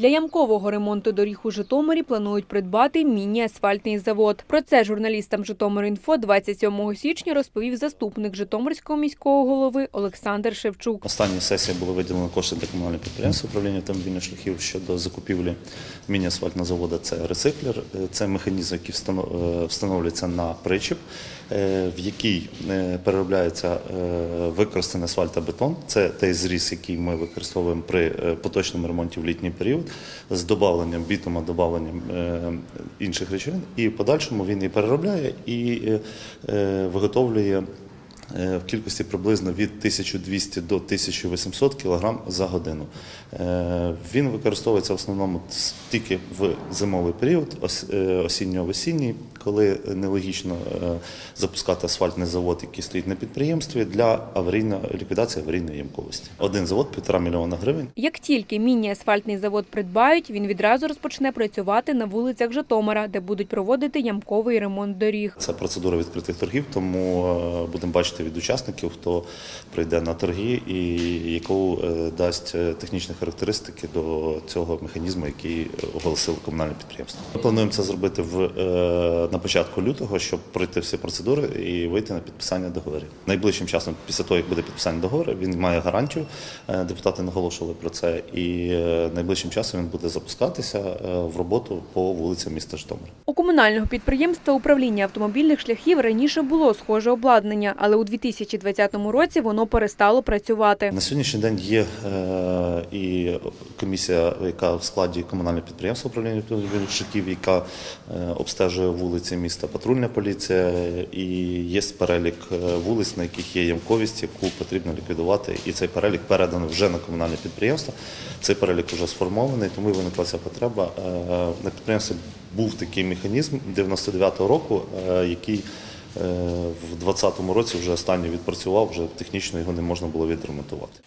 Для ямкового ремонту доріг у Житомирі планують придбати міні-асфальтний завод. Про це журналістам «Житомир.Інфо» 27 січня розповів заступник Житомирського міського голови Олександр Шевчук. Останній сесії було виділено кошти для комунального підприємства управління автомобільних шляхів щодо закупівлі міні-асфальтного заводу. Це рециклер, це механізм, який е, встановлюється на причіп, е, в який е, переробляється використаний асфальт та бетон. Це той зріз, який ми використовуємо при поточному ремонті в літній період, з додавленням бітума, додавленням е, інших речовин. І в подальшому він і переробляє і е, е, виготовлює в кількості приблизно від 1200 до 1800 кг за годину. Він використовується в основному тільки в зимовий період, ос- осінньо-весінній, коли нелогічно е, запускати асфальтний завод, який стоїть на підприємстві для аварійної ліквідації аварійної ямковості. Один завод півтора мільйона гривень. Як тільки міні-асфальтний завод придбають, він відразу розпочне працювати на вулицях Житомира, де будуть проводити ямковий ремонт доріг. Це процедура відкритих торгів, тому е, будемо бачити від учасників, хто прийде на торги і яку е, дасть технічні характеристики до цього механізму, який оголосило комунальне підприємство. Ми плануємо це зробити в на початку лютого, щоб пройти всі процедури і вийти на підписання договорів. Найближчим часом, після того як буде підписання договору, він має гарантію. е, Депутати наголошували про це, і е, найближчим часом він буде запускатися е, в роботу по вулицям міста Житомира. У комунального підприємства управління автомобільних шляхів раніше було схоже обладнання, але у 2020 році воно перестало працювати. На сьогоднішній день є і комісія, яка в складі комунального підприємства управління автомобільних шляхів, яка обстежує вулиці міста, патрульна поліція, і є перелік е, вулиць, на яких є ямковість, яку потрібно ліквідувати. І цей перелік переданий вже на комунальне підприємство. Цей перелік вже сформований, тому і виникла ця потреба. Е, На підприємстві був такий механізм 99-го року, е, який В 2020 році вже останній відпрацював, вже технічно його не можна було відремонтувати.